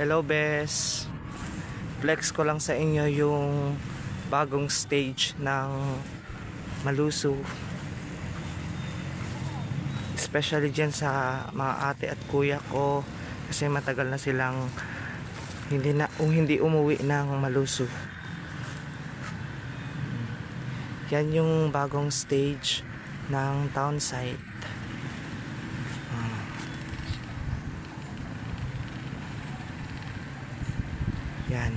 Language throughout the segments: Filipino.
Hello bes. Flex ko lang sa inyo yung bagong stage ng Maluso Especially dyan sa mga ate at kuya ko. Kasi matagal na silang hindi na o hindi umuwi ng Maluso Yan yung bagong stage ng town site Yan.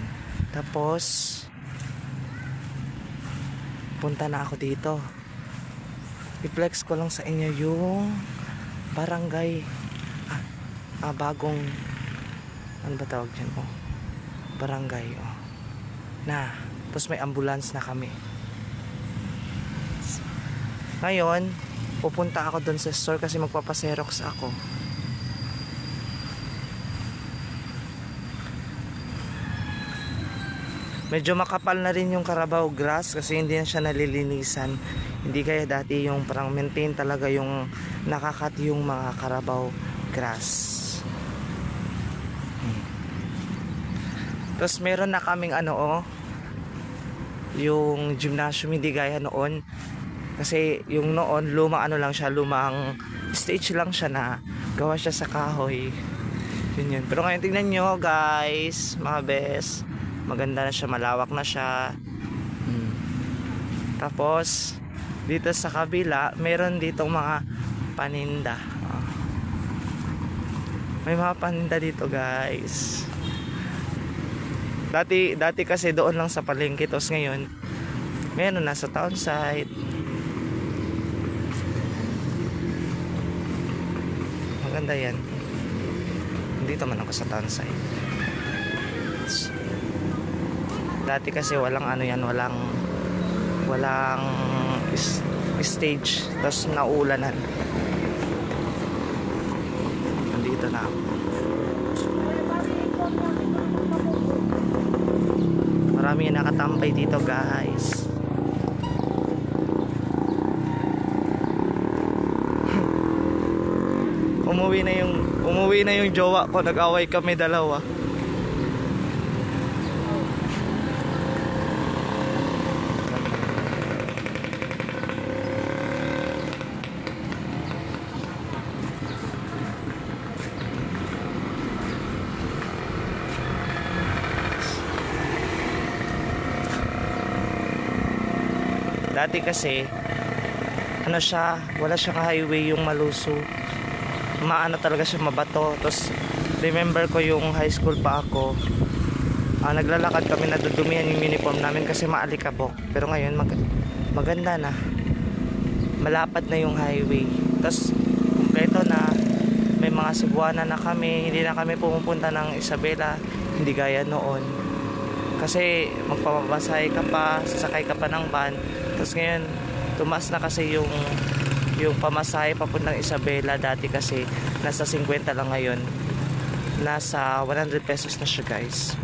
Tapos, punta na ako dito. I-flex ko lang sa inyo yung barangay. Ah, ah, bagong, ano ba tawag dyan? Oh, barangay. Oh. Na, tapos may ambulance na kami. Ngayon, pupunta ako doon sa store kasi magpapaserox ako. Medyo makapal na rin yung Carabao grass kasi hindi na siya nalilinisan. Hindi kaya dati yung parang maintain talaga yung nakakat yung mga Carabao grass. Hmm. Tapos meron na kaming ano oh, yung gymnasium hindi gaya noon. Kasi yung noon luma ano lang siya, lumang stage lang siya na gawa siya sa kahoy. Yun yun. Pero ngayon tingnan nyo guys, mga best maganda na siya, malawak na siya. Hmm. Tapos, dito sa kabila, meron ditong mga paninda. May mga paninda dito, guys. Dati, dati kasi doon lang sa palengke, tapos ngayon, meron na sa town site. Maganda yan. Dito man ako sa town site. Dati kasi walang ano yan, walang walang stage, tapos naulanan. Nandito na ako. Marami nakatampay dito guys. umuwi na yung umuwi na yung jowa ko, nag-away kami dalawa. Dati kasi, ano siya, wala siyang highway yung maluso. Maano talaga siya mabato. Tapos, remember ko yung high school pa ako. Ah, naglalakad kami na dudumihan yung uniform namin kasi maalikabok. Pero ngayon, mag maganda na. Malapad na yung highway. Tapos, kumpleto na. May mga Cebuana na kami. Hindi na kami pumupunta ng Isabela. Hindi gaya noon. Kasi magpapabasahe ka pa, sasakay ka pa ng van. Tapos ngayon, tumaas na kasi yung yung pamasahe papuntang Isabela dati kasi nasa 50 lang ngayon. Nasa 100 pesos na siya guys.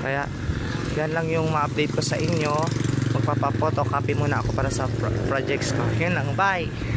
Kaya yan lang yung ma-update ko sa inyo. Magpapapotocopy muna ako para sa pro- projects ko. Yun lang, bye!